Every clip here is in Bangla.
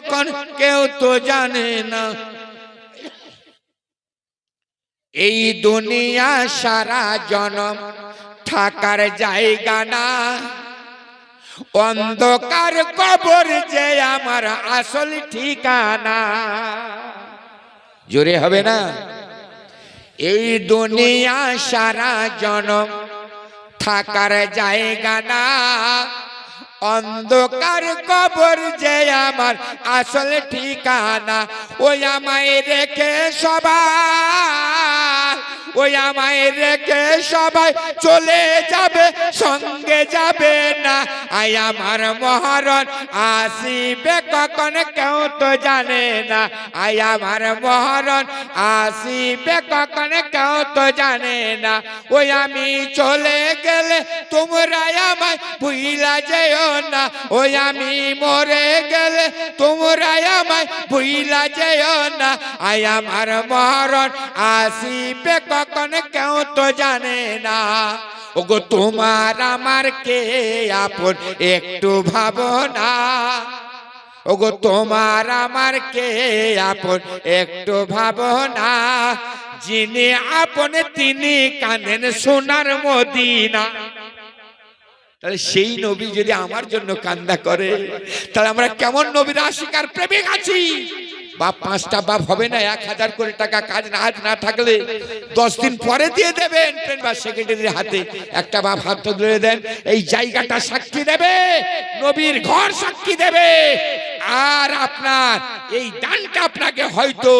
কখন কেউ তো জানে না। এই দুনিয়া সারা জনম থাকার জায়গা না। অন্ধকার কবর যে আমার আসল ঠিকানা। জোরে হবে না? এই দুনিয়া সারা জনম থাকার জায়গা না। অন্ধকার কবর যে আমার আসল ঠিকানা ওই আমায় রেখে সবাই। ওই আমায় রেখে সবাই চলে যাবে, সঙ্গে যাবে না। আই আমার মহারণ আসিবে, কখন কেউ তো জানে না। আই আমার মহারণ আসিবে, কখন কেউ তো জানে না। ওই আমি চলে গেলে তোমরা আমায় ভুইলা যেও না। ওই আমি মরে গেলে তোমরা আমায় ভুইলা যেও না। আই আমার মহারণ আসিবে কখন কেউ তো জানে না। ওগো, তোমার আমার কে আপন একটু ভাবনা ওগো, তোমার আমার কে আপন একটু ভাবনা যিনি আপন, তিনি কানেন সোনার মদিনা। তাহলে সেই নবী যদি আমার জন্য কান্দা করে, তাহলে আমরা কেমন নবীর আশিকার প্রেমিক আছি? বাপ, পাঁচটা বাপ হবে না, এক হাজার কোটি টাকা কাজ না, আজ না থাকলে দশ দিন পরে দিয়ে দেবেন ট্রেন বা সেক্রেটারির হাতে। একটা বাপ হাত ধরে দেন, এই জায়গাটা সাক্ষী দেবে, নবীর ঘর সাক্ষী দেবে। আর আপনার এই দানটা আপনাকে হয়তো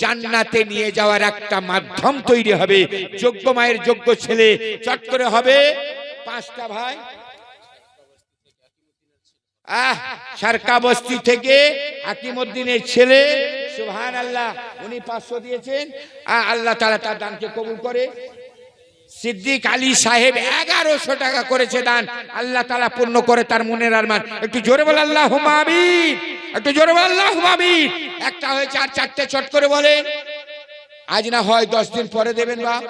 জান্নাতে নিয়ে যাওয়ার একটা মাধ্যম তৈরি হবে। যোগ্য মায়ের যোগ্য ছেলে চট করে হবে। পাঁচটা ভাই আহ, সারকা বস্তি থেকে হাকিমুদ্দিনের ছেলে সুহান আল্লাহ উনি পাঁচশো দিয়েছেন। আল্লাহ তালা তার দানকে কবুল করে। সিদ্দিক আলী সাহেব এগারোশো টাকা করেছে দান। আল্লাহ তালা পূর্ণ করে তার মনের আরমান। একটু জোরে বল আল্লাহ হুমাবিন একটু জোরে বল আল্লাহ হুমাবিন একটা হয়েছে আর চারটে চট করে বলেন আজ না হয় দশ দিন পরে দেবেন বা।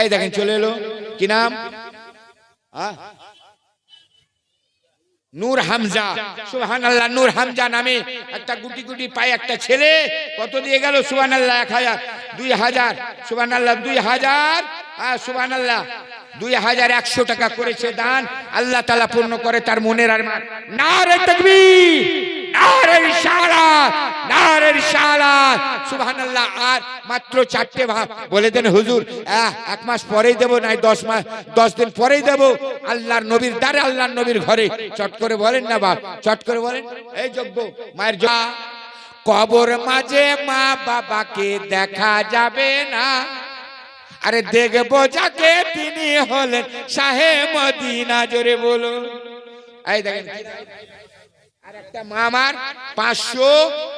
এই দেখেন, চলে এলো। কি নাম? আহ? নূর হামজা। সুহান আল্লাহ নূর হামজা নামে একটা গুটি গুটি পায় একটা ছেলে কত দিয়ে গেল? সুহান আল্লাহ এক হাজার, দুই হাজার সুহান আল্লাহ দুই হাজার, আর সুহান আল্লাহ দুই হাজার একশো টাকা করেছে দান। আল্লাহ তালা পূর্ণ করে তার মনের আর না রে তকবীর। নারের সালাত নারের সালাত সুবহানাল্লাহ, আর মাত্র চারটে ভাব। বলে দেন, হুজুর এক মাস পরেই দেবো, নাই দশ মাস দশ দিন পরেই দেবো। আল্লাহর নবীর দ্বারে, আল্লাহর নবীর ঘরে। চট করে বলেন না, বাপ, চট করে বলেন। এই যোগ্য, মায়ের যা কবর মাঝে মা বাবাকে দেখা যাবে না। আরে দেখব যাকে তিনি হলেন শাহে মদিনা, জোরে বলুন। এই দেখেন আর একটা মা আমার পাঁচশো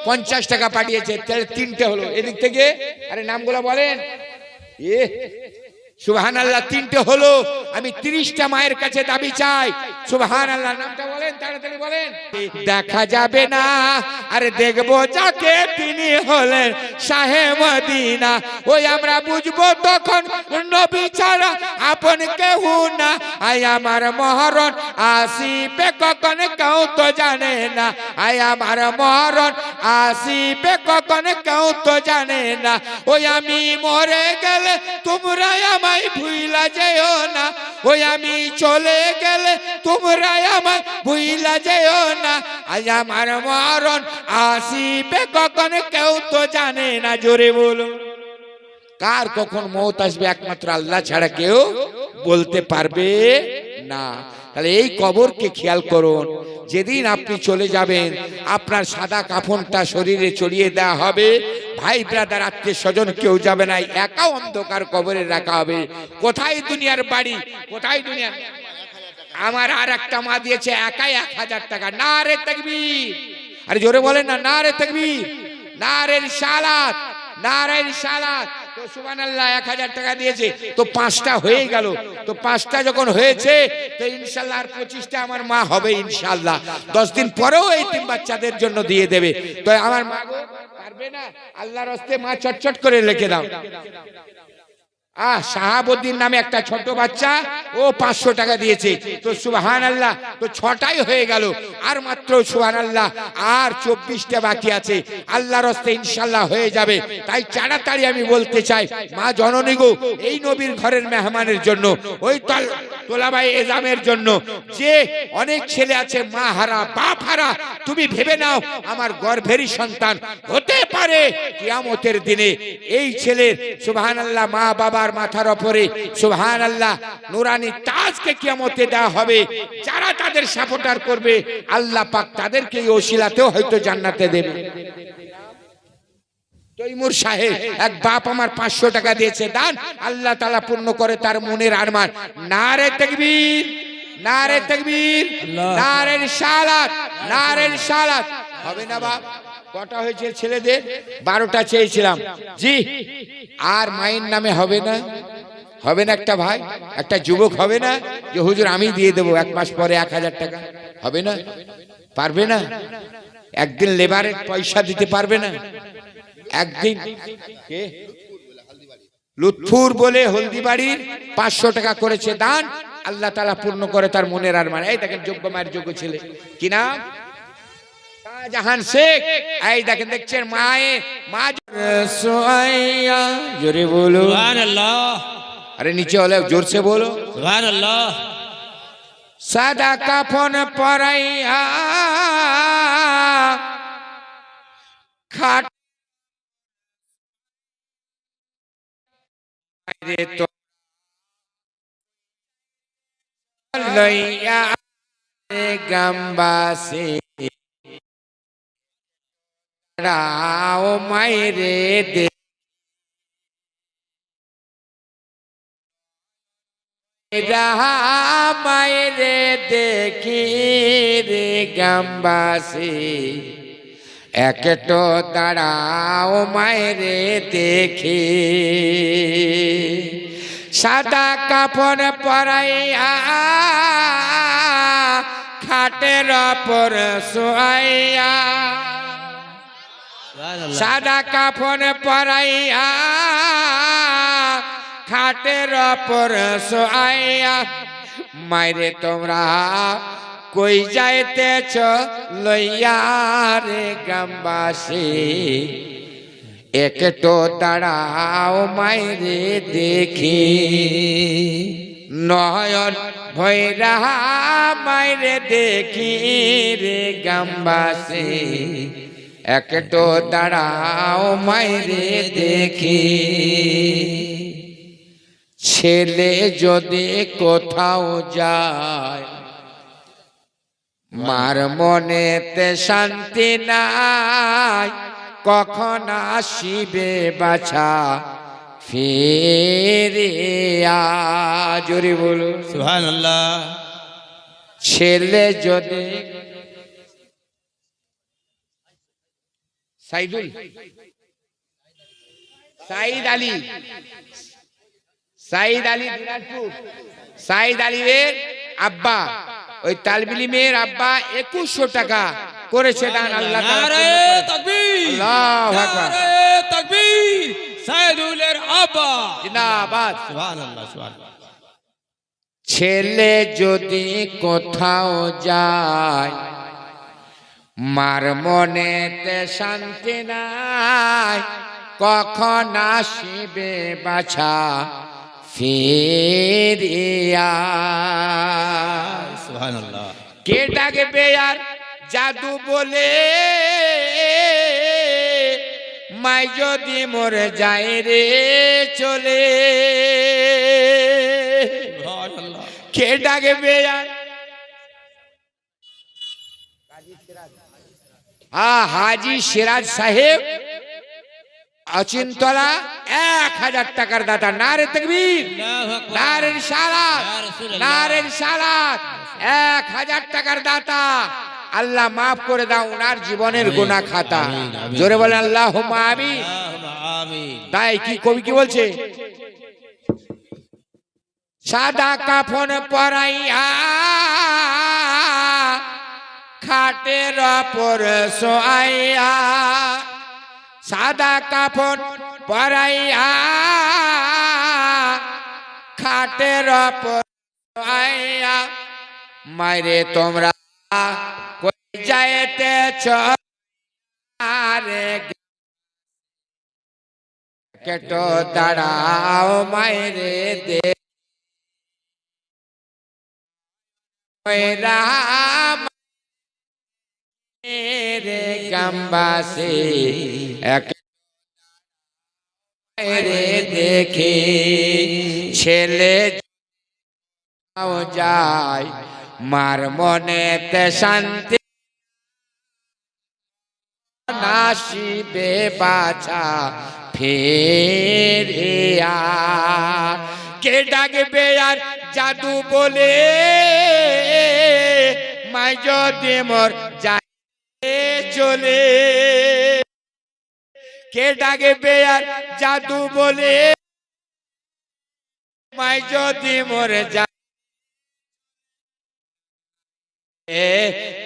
পঞ্চাশ টাকা পাঠিয়েছে। তাহলে তিনটে হলো। এদিক থেকে, আরে নামগুলো বলেন। এ সুবহান তিনটে হলো, আমি তিরিশটা মায়ের কাছে দাবি চাই। সুবহান আল্লাহ নামটা বলেন, তাড়াতাড়ি বলেন। দেখা যাবে না, আরে দেখব যাকে তিনি হলেন ওই আমরা বুঝব তখন নবী ছাড়া আপন না। আই আমার মহরণ, আসিবে কখন কেউ তো জানে না। আই আমার মহরণ, আসিবে কখন কেউ তো জানে না। ওই আমি মরে গেলে তোমরা আমায় ভুইলা যেও না। ওই আমি চলে গেলে তোমরা আমায় ভুইলা যেও না। আজ আমার মরণ আসিবে কখন কেউ তো জানে না। জোরে বলো। কার কখন মত আসবে একমাত্র আল্লাহ ছাড়া কেউ বলতে পারবে না। তাহলে এই কবরকে খেয়াল করুন। যেদিন আপনি চলে যাবেন, আপনার সাদা কাফনটা শরীরে চড়িয়ে দেওয়া হবে। ভাই ব্রাদার আত্মীয় স্বজন কেউ যাবে না একা অন্ধকার কবরে রাখা হবে। কোথায় দুনিয়ার বাড়ি? কোথায় দুনিয়ার? আমার আর একটা মা দিয়েছে, একাই এক হাজার টাকা। না রে তকবীর। আরে জোরে বলেন না না রে তকবীর। না রে সালাত না রে সালাত। তো সুবান আল্লাহ এক হাজার টাকা দিয়েছে। তো পাঁচটা হয়ে গেল। তো পাঁচটা যখন হয়েছে, তো ইনশাল্লাহ আর পঁচিশটা আমার মা হবে ইনশাল্লাহ। দশ দিন পরেও এই তিন বাচ্চাদের জন্য দিয়ে দেবে। তো আমার মা পারবে না? আল্লাহর হস্তে মা চটচট করে লিখে দাও। আহ, শাহাবুদ্দিন নামে একটা ছোট বাচ্চা, ও পাঁচশো টাকা দিয়েছে। তো সুবাহান আল্লাহ তো ছটাই হয়ে গেল। আর মাত্র সুবাহান আল্লাহ আর চব্বিশটা বাকি আছে। আল্লাহ রস্তে ইনশাল্লাহ হয়ে যাবে। তাই তাড়াতাড়ি আমি বলতে চাই, মা জননী গো, এই নবীর ঘরের মেহমানের জন্য, ওই তল, তোলাবাই এজামের জন্য, যে অনেক ছেলে আছে, মা হারা, বাপ হারা, তুমি ভেবে নাও, আমার গর্ভেরই সন্তান। হতে পারে কিয়ামতের দিনে এই ছেলের সুবহান আল্লাহ মা বাবার মাথার ওপরে সুবহান আল্লাহ নুরানি তাজকে কিয়ামতে দেওয়া হবে। যারা তাদের সাপোর্টার করবে আল্লাহ পাক তাদেরকে এই ওসিলাতেও হয়তো জান্নাতে দেবে। তৈমুর সাহেব এক বাপ আমার পাঁচশো টাকা দিয়েছে দান। আল্লাহ তালা পূর্ণ করে তার মনের আরমান। নারে তকবীর নারে তকবীর নারের সালাত নারের সালাত হবে না বাপ? কটা হয়েছে ছেলেদের? বারোটা চেয়েছিলাম। জি, আর মায়ের নামে হবে না? হবে না একটা ভাই? একটা যুবক হবে না? যে হুজুর আমি দিয়ে দেবো, এক মাস পরে এক হাজার টাকা। হবে না? পারবে না? একদিন লেবারের পয়সা দিতে পারবে না? একদিন লুৎফুর বলে হলদিবাড়ির পাঁচশো টাকা করেছে দান। আল্লাহ তালা পূর্ণ করে তার মনের আর মানে। এই দেখেন যোগ্য মায়ের যোগ্য ছেলে। কি নাম? জাহান শেখ এই দেখেন দেখছেন মায়ে মা সোয়াইয়া জোরে বলো সুবহান আল্লাহ আরে নিচে হলে জোরসে বলো সুবহান আল্লাহ সাদা কাফন পরাইয়া খাট রে তো লইয়া রে গাম্বাসে রাও মাইরে দে। মায়েরে দেখি রে গাম্বাসে একটো দাঁড়াও মায়েরে দেখি। সাদা কাপড় পরাইয়া খাটের পর শোয়াইয়া সাদা কাফন পরাইয়া, খাটের ওপর সোয়াইয়া মাইরে তোমরা কই যাইতেছ লইয়া রে গাম্বাসী একটো দাঁড়াও মাইরে দেখি। নয়ন ভৈরা মাইরে দেখি রে গাম্বাসী একটো দাঁড়াও মাইরে দেখি। ছেলে যদি কোথাও যায় মার মনেতে শান্তি নাই কখন আসিবে বাছা ফিরে জোরে বলুন। সুবহান আল্লাহ ছেলে যদি সাইদুল। সাইদ আলী। সাইদ আলী দিনাজপুর। সাইদ আলীর আব্বা। ওই তালবিলি মেয়ের আব্বা একুশশো টাকা করেছে দান আল্লাহ সাইদুলের আব্বা। জিন্দাবাদ। ছেলে যদি কোথাও যায় মার মনেতে শান্তি নাই কখন আসিবে বাছা ফিরিয়া? কে ডাকবে আর জাদু বলে? মাই যদি মরে যায় রে চলে। কে ডাকবে আর আ হাজি সিরাজ সাহেব অচিন্তলা এক হাজার টাকার দাতা নারে তকবীর। নারের সালাত ইয়া সালাত এক হাজার টাকার দাতা আল্লাহ মাফ করে দাও ওনার জীবনের গোনা খাতা। জোরে বলে আল্লাহ আমিন তাই কি কবি কি বলছে সাদা কাফন পরাইয়া খাটের ওপর সোয়াইয়া সাদা কাফন পরাইয়া খাটের ওপর আইয়া মাইরে তোমরা কই যাইতেছ? আরে কেটো দাঁড়াও, মাইরে দে রাম রে গাম্বাসে এক রে দেখে ছেলে যায় মার মনেতে শান্তি নাসিবে বাছা ফেরিয়া কে ডাকবে আর জাদু বলে? মাই যদি মোর যায় চলে। কে ডাকবে আর জাদু বলে? মাই যদি মোর যায়।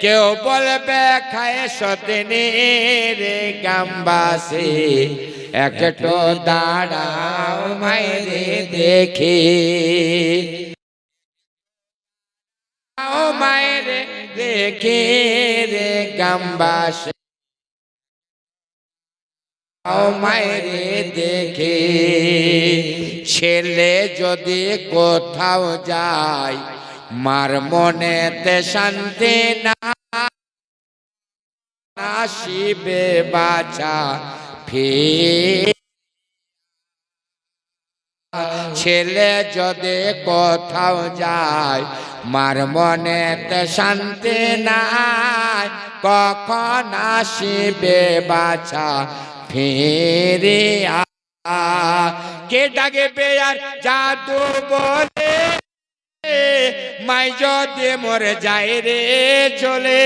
কেউ বলবে, খায় সতনে রে গাম্বাসে একটো দাঁড়াও মাইরে দেখে। ও মায়েরে দেখে রে গাম্বাসে। ও মায়েরে দেখে ছেলে যদি কোথাও যায়, মার মনেতে শান্তি না আসিবে বাছা ফির ছেলে যদি কোথাও যায়, মার মনেতে শান্তি নাই, কখন আসিবে বাছা ফিরে কে ডাকে আর জাদু বলে? মাই যদি মরে যায় রে চলে।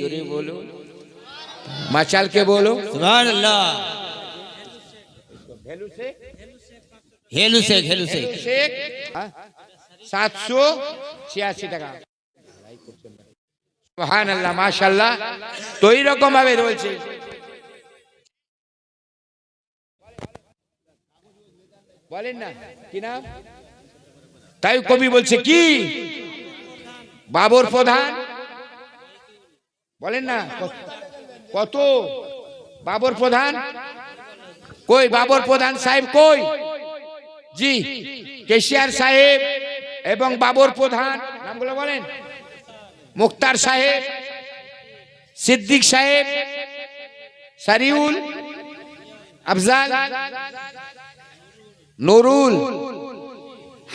জোরে বলো। বলো। সুবহান আল্লাহ হেলু শেখ হেলু শেখ। শেখ সাতশো ছিয়াশি টাকা। আল্লাহ মাশাল্লাহ। তো এইরকম ভাবে বলেন না কি নাম? তাই কবি বলছে কি? বাবর প্রধান। বলেন না। কত? বাবর প্রধান? কই, বাবর প্রধান সাহেব কই? জি, কেশিয়ার সাহেব এবং বাবর প্রধান। নামগুলো বলেন। মুক্তার সাহেব, সিদ্দিক সাহেব, সারিউল, আফজাল, নুরুল,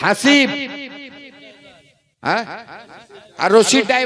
হাসিব হ্যাঁ? আর রশিদ ড্রাইভার